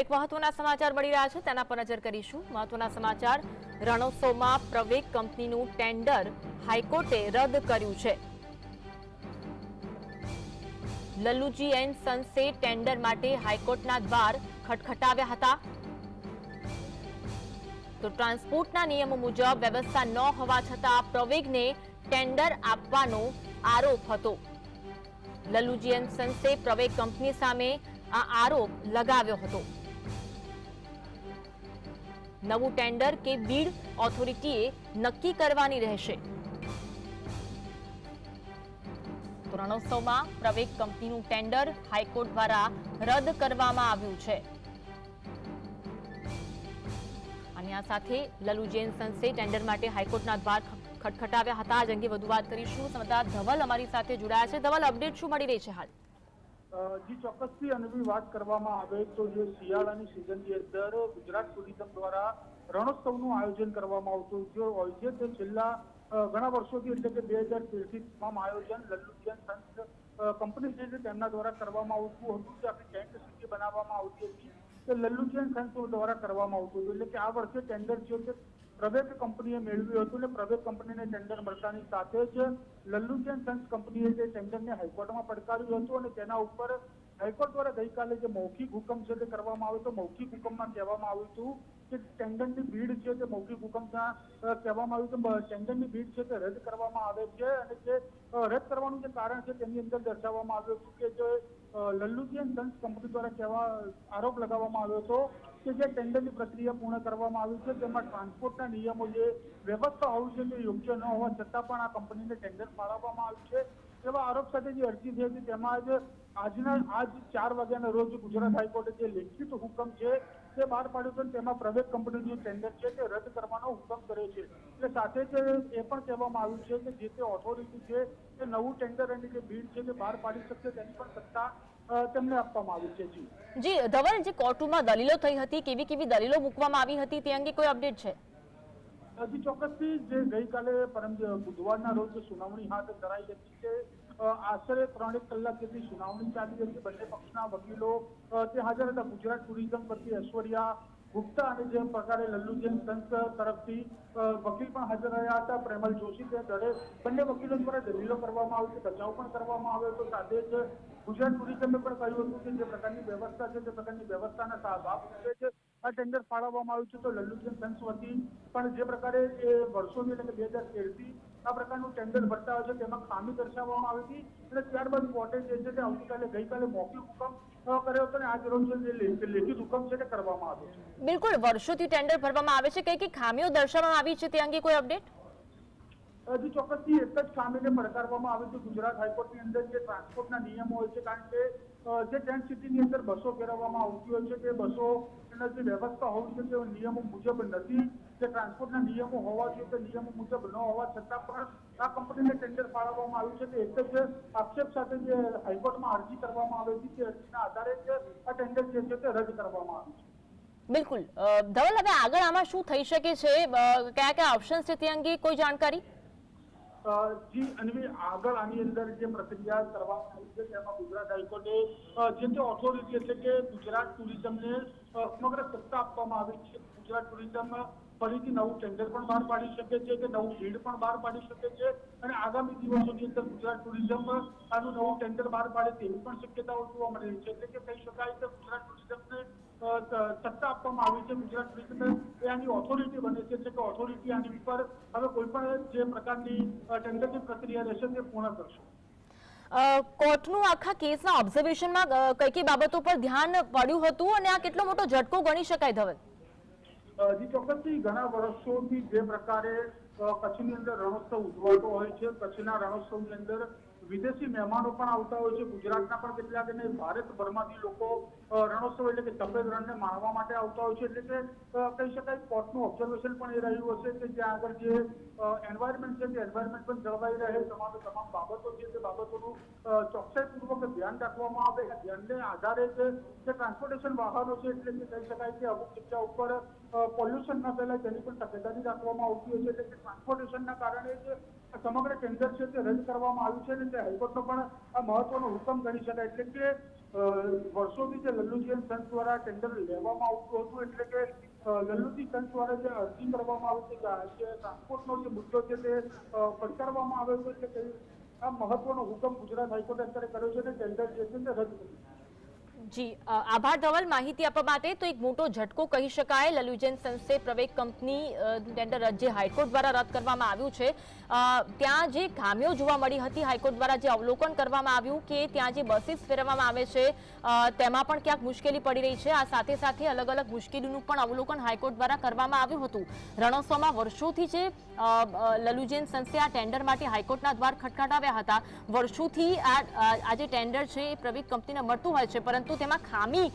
એક મહત્વના સમાચાર મળી રહ્યા છે, તેના પર નજર કરીશું. મહત્વના સમાચાર, રણોત્સવમાં પ્રવેગ કંપનીનું ટેન્ડર હાઈકોર્ટે રદ કર્યું છે. લલ્લુજી એન્ડ સન્સે ટેન્ડર માટે હાઈકોર્ટના દ્વાર ખટખટાવ્યા હતા. તો ટ્રાન્સપોર્ટના નિયમો મુજબ વ્યવસ્થા ન હોવા છતાં પ્રવેગને ટેન્ડર આપવાનો આરોપ હતો. લલ્લુજી એન્ડ સન્સે પ્રવેગ કંપની સામે આ આરોપ લગાવ્યો હતો. નવું ટેન્ડર કે બીડ ઓથોરિટીએ નક્કી કરવાની રહેશે. તો રણોત્સવમાં પ્રવેગ કંપનીનું ટેન્ડર હાઈકોર્ટ દ્વારા રદ કરવામાં આવ્યું છે. અને આ સાથે લલુ જૈન સંસે ટેન્ડર માટે હાઈકોર્ટના દ્વાર ખટખટાવ્યા હતા. આજ અંગે વધુ વાત કરીશું. સંવાદદાતા ધવલ અમારી સાથે જોડાયા છે. ધવલ, અપડેટ શું મળી રહી છે હાલ? જી ચોક્કસથી અનુભવી વાત કરવામાં આવે તો જે શિયાળાની સિઝનની અંદર ગુજરાત ટુરિઝમ દ્વારા રણોત્સવનું આયોજન કરવામાં આવતું જે હોય છે તે છેલ્લા ઘણા વર્ષોથી એટલે કે બે હજાર તેરથી તમામ આયોજન લલ્લુચિયન સંત કંપની છે જે તેમના દ્વારા કરવામાં આવતું હતું જે આપણે ટેન્ટ સિટી બનાવવામાં આવતી હતી તે લલ્લુચિયન સંત દ્વારા કરવામાં આવતું હતું એટલે કે આ વર્ષે ટેન્ડર જે છે તે કંપનીએ મેળવ્યું હતું અને પ્રવેગ કંપનીને ટેન્ડર મળતાની સાથે જ લલ્લુજન સન્સ કંપનીએ જે ટેન્ડરને હાઈકોર્ટમાં પડકાર્યું હતું અને તેના ઉપર હાઈકોર્ટ દ્વારા ગઈકાલે જે મૌખિક હુકમ છે તે કરવામાં આવ્યો તો મૌખિક હુકમમાં કહેવામાં આવ્યું હતું કે ટેન્ડરની ભીડ છે તે મૌખિક હુકમના કહેવામાં આવ્યું કે ટેન્ડરની ભીડ છે તે રદ કરવામાં આવે છે અને જે રદ કરવાનું જે કારણ છે તેની અંદર દર્શાવવામાં આવ્યું હતું કે જે લલ્લુજિયન સન્સ કંપની દ્વારા કહેવા, આરોપ લગાવવામાં આવ્યો હતો કે જે ટેન્ડરની પ્રક્રિયા પૂર્ણ કરવામાં આવી છે તેમાં ટ્રાન્સપોર્ટના નિયમો જે વ્યવસ્થા હોવી તે યોગ્ય ન હોવા છતાં પણ આ કંપનીને ટેન્ડર ફાળવવામાં આવ્યું છે. એવા આરોપ સાથે જે અરજી થઈ હતી, તેમાં જ આજના, આજ ચાર વાગ્યાના રોજ ગુજરાત હાઈકોર્ટે જે લેખિત હુકમ છે, તે બહાર પાડ્યો છે તેમાં પ્રાઇવેટ કંપનીનું જે ટેન્ડર છે, તે રદ કરવાનો હુકમ કર્યો છે. એટલે સાથે જ એ પણ કહેવામાં આવ્યું છે કે જે તે ઓથોરિટી છે, તે નવું ટેન્ડર અને જે બીડ છે, તે બહાર પાડી શકશે, તેની પણ સત્તા તેમને આપવામાં આવી છે. જી. જી, ધવલ, જે કોર્ટમાં દલીલો થઈ હતી, કેવી કેવી દલીલો મૂકવામાં આવી હતી, તે અંગે કોઈ અપડેટ છે? હજી ચોક્કસથી જે ગઈકાલે પરમ બુધવારના રોજ સુનાવણી હાથ ધરાઈ હતી કે આશરે ત્રણેક કલાક જેટલી સુનાવણી ચાલી હતી બંને પક્ષના વકીલો તે હાજર હતા. ગુજરાત ટુરિઝમ પરથી ઐશ્વર્યા ગુપ્તા અને જે પ્રકારે લલ્લુજન સંત તરફથી વકીલ પણ હાજર રહ્યા હતા. પ્રેમલ જોશી તે દળે બંને વકીલો દ્વારા દલીલો કરવામાં આવી હતી બચાવ પણ કરવામાં આવ્યો હતો. સાથે જ ગુજરાત ટુરિઝમે પણ કહ્યું હતું કે જે પ્રકારની વ્યવસ્થા છે, તે પ્રકારની વ્યવસ્થાના ભાગ જ આ ટેન્ડર ફાળવવામાં આવ્યું છે તો લલ્લુચંદ સંસ વતી પણ જે પ્રકારે એ વર્ષોની એટલે કે બે હજાર તેરથી આ પ્રકારનું ટેન્ડર ભરતા હોય છે તેમાં ખામી દર્શાવવામાં આવી હતી. અને ત્યારબાદ કોર્ટે જે છે તે આવતીકાલે, ગઈકાલે મૌખિક હુકમ કર્યો હતો અને આજ રોજ જે છે તે કરવામાં આવ્યો છે. બિલકુલ, વર્ષોથી ટેન્ડર ભરવામાં આવે છે. કઈ કઈ ખામીઓ દર્શાવવામાં આવી છે તે અંગે કોઈ અપડેટ હજી ચોક્કસથી એક જ ખામીને પડકારવામાં આવે છે ગુજરાત હાઈકોર્ટની અંદર જે ટ્રાન્સપોર્ટના નિયમો હોય છે કારણ કે અ, જે ટેન્ટ સિટીની અંદર બસો ફેરવવામાં આવતી હોય છે તે બસો એના જે વ્યવસ્થા હોવી જોઈએ તે નિયમો મુજબ નથી. જે ટ્રાન્સપોર્ટના નિયમો હોવા જોઈએ તે નિયમો મુજબ ન હોવા છતાં પણ આ કંપનીને ટેન્ડર ફાળવવામાં આવ્યું છે. તે એક જ આક્ષેપ સાથે જે હાઈકોર્ટમાં અરજી કરવામાં આવી હતી તે અરજીના આધારે જ આ ટેન્ડર જે છે તે રદ કરવામાં આવ્યું છે. બિલકુલ. અ, ધવલ હવે આગળ આમાં શું થઈ શકે છે? અ, કયા કયા ઓપ્શન્સ છે તે અંગે કોઈ જાણકારી? અ, જી અન્વી આગળ આની અંદર જે પ્રક્રિયા કરવામાં આવી છે તેમાં ગુજરાત હાઈકોર્ટે જે તે ઓથોરિટી એટલે કે ગુજરાત ટુરિઝમને સમગ્ર સત્તા આપવામાં આવી છે. ગુજરાત ટુરિઝમ ફરીથી નવું ટેન્ડર પણ બહાર પાડી શકે છે કે નવું બીડ પણ બહાર પાડી શકે છે અને આગામી દિવસોની અંદર ગુજરાત ટુરિઝમ આનું નવું ટેન્ડર બહાર પાડે તેવી પણ શક્યતાઓ જોવા મળી છે. એટલે કે કહી શકાય કે ગુજરાત ટુરિઝમને સત્તા આપવામાં આવી છે ગુજરાત પોલીસને એ આની ઓથોરિટી બને છે. એટલે કે ઓથોરિટી આની ઉપર હવે કોઈ પણ જે પ્રકારની ટેન્ડરની પ્રક્રિયા રહેશે તે પૂર્ણ કરશે. કોર્ટનું આખા કેસના ઓબ્ઝર્વેશનમાં કઈ કઈ બાબતો પર ધ્યાન પડ્યું હતું અને આ કેટલો મોટો ઝટકો ગણી શકાય ધવલ હજી ચોક્કસથી ઘણા વર્ષોથી જે પ્રકારે કચ્છની અંદર રણોત્સવ ઉજવાતો હોય છે. કચ્છના રણોત્સવની અંદર વિદેશી મહેમાનો પણ આવતા હોય છે. ગુજરાતના પણ કેટલાક અને ભારતભરમાંથી લોકો રણોત્સવ એટલે કે સફેદ રણને માણવા માટે આવતા હોય છે. એટલે કે કહી શકાય કોર્ટનું ઓબ્ઝર્વેશન પણ એ રહ્યું હશે કે જ્યાં આગળ જે એન્વાયરમેન્ટ છે તે એન્વાયરમેન્ટ પણ જળવાઈ રહે. તમામ તમામ બાબતો છે તે બાબતોનું ચોકસાઈપૂર્વક ધ્યાન રાખવામાં આવે. ધ્યાનને આધારે જે ટ્રાન્સપોર્ટેશન વાહનો છે એટલે કે કહી શકાય કે અમુક જગ્યા ઉપર પોલ્યુશન ન ફેલાય તેની પણ તકેદારી રાખવામાં આવતી હોય છે. એટલે કે ટ્રાન્સપોર્ટેશનના કારણે જ સમગ્ર ટેન્ડર છે તે રદ કરવામાં આવ્યું છે અને તે હાઈકોર્ટનો પણ આ મહત્વનો હુકમ ગણી શકાય. એટલે કે વર્ષોથી જે લલ્લુજી સંત દ્વારા ટેન્ડર લેવામાં આવતું હતું, એટલે કે લલ્લુજી સંત દ્વારા જે અરજી કરવામાં આવે છે જે ટ્રાન્સપોર્ટનો જે મુદ્દો છે તે પડકારવામાં આવે છે એટલે આ મહત્વનો હુકમ ગુજરાત હાઈકોર્ટે અત્યારે કર્યો છે અને ટેન્ડર જે છે તે રદ કર્યું જી આભાર ધવલ. માહિતી આપવા માટે તો એક મોટો ઝટકો કહી શકાય. લલુજેન સંસ્થે પ્રવેગ કંપની ટેન્ડર જે હાઈકોર્ટ દ્વારા રદ કરવામાં આવ્યું છે. ત્યાં જે ખામીઓ જોવા મળી હતી, હાઈકોર્ટ દ્વારા જે અવલોકન કરવામાં આવ્યું કે ત્યાં જે બસીસ ફેરવવામાં આવે છે તેમાં પણ ક્યાંક મુશ્કેલી પડી રહી છે. આ સાથે સાથે અલગ અલગ મુશ્કેલીનું પણ અવલોકન હાઈકોર્ટ દ્વારા કરવામાં આવ્યું હતું. રણોત્સવમાં વર્ષોથી જે લલુજેન સંસ્થે આ ટેન્ડર માટે હાઈકોર્ટના દ્વાર ખટખટાવ્યા હતા. વર્ષોથી આ આ જે ટેન્ડર છે, એ પ્રવેગ કંપનીને મળતું હોય છે. પરંતુ તેમાં ખામી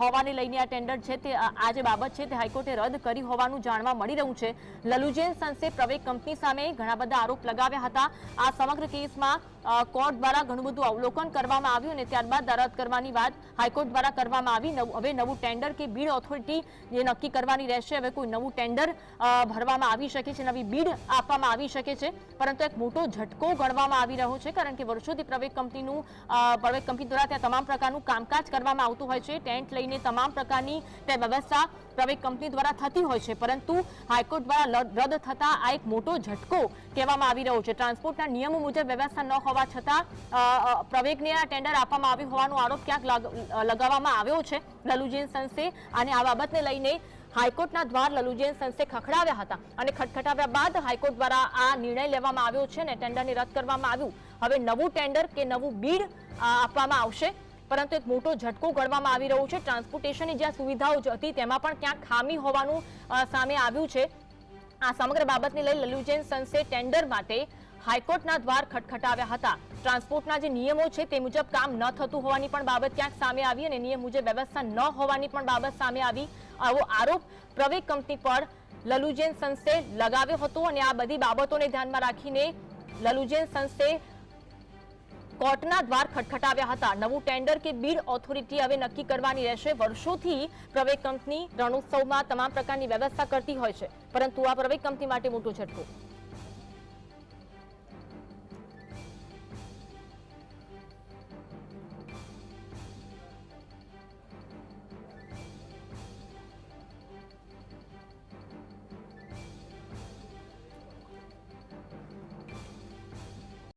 હોવાને લઈને આ ટેન્ડર છે તે આ જે બાબત છે તે હાઈકોર્ટે રદ કરી હોવાનું જાણવા મળી રહ્યું છે. લલુજેન સંસે પ્રવેગ કંપની સામે ઘણા બધા આરોપ લગાવ્યા હતા. આ સમગ્ર કેસમાં કોર્ટ દ્વારા ઘણું બધું અવલોકન કરવામાં આવ્યું અને ત્યારબાદ રદ કરવાની વાત હાઈકોર્ટ દ્વારા કરવામાં આવી. હવે નવું ટેન્ડર કે બીડ ઓથોરિટી જે નક્કી કરવાની રહેશે હવે કોઈ નવું ટેન્ડર ભરવામાં આવી શકે છે નવી બીડ આપવામાં આવી શકે છે. પરંતુ એક મોટો ઝટકો ગણવામાં આવી રહ્યો છે કારણ કે વર્ષોથી પ્રવેગ કંપનીનું અ, પ્રવેગ કંપની દ્વારા ત્યાં તમામ પ્રકારનું કામકાજ કરવામાં આવતું હોય છે. ટેન્ટ લઈને તમામ પ્રકારની તે વ્યવસ્થા પ્રવેગ કંપની દ્વારા થતી હોય છે. પરંતુ હાઈકોર્ટ દ્વારા રદ થતા આ એક મોટો ઝટકો કહેવામાં આવી રહ્યો છે. ટ્રાન્સપોર્ટના નિયમો મુજબ વ્યવસ્થા ન હોવા છતાં પ્રવેગને આ ટેન્ડર આપવામાં આવ્યું હોવાનો આરોપ ક્યાંક લગાવવામાં આવ્યો છે. લલુજીન સંસ્થે અને આ બાબતને લઈને હાઈકોર્ટના દ્વાર લલુજેન સંસ્થે ખખડાવ્યા હતા અને ખટખટાવ્યા બાદ હાઈકોર્ટ દ્વારા આ નિર્ણય લેવામાં આવ્યો છે ને ટેન્ડરને રદ કરવામાં આવ્યું. હવે નવું ટેન્ડર કે નવું બીડ આપવામાં આવશે. પરંતુ એક મોટો ઝટકો ગણવામાં આવી રહ્યો છે. ટ્રાન્સપોર્ટેશનની જ્યાં સુવિધાઓ હતી, તેમાં પણ ક્યાંક ખામી હોવાનું સામે આવ્યું છે. આ સમગ્ર બાબતને લઈ લલુજેન સંસ્થે ટેન્ડર માટે હાઈકોર્ટના દ્વાર ખટખટાવ્યા હતા. ટ્રાન્સપોર્ટના જે નિયમો છે તે મુજબ કામ ન થતું હોવાની પણ બાબત ક્યાંક સામે આવી અને નિયમ મુજબ વ્યવસ્થા ન હોવાની પણ બાબત સામે આવી. આવો આરોપ પ્રવેગ કંપની પર લલુજેન સંસ્થે લગાવ્યો હતો અને આ બધી બાબતોને ધ્યાનમાં રાખીને લલુજેન સંસ્થે કોર્ટના દ્વાર ખટખટાવ્યા હતા. નવું ટેન્ડર કે બીડ ઓથોરિટી હવે નક્કી કરવાની રહેશે. વર્ષોથી પ્રવેગ કંપની રણોત્સવમાં તમામ પ્રકારની વ્યવસ્થા કરતી હોય છે. પરંતુ આ પ્રવેગ કંપની માટે મોટો ઝટકો.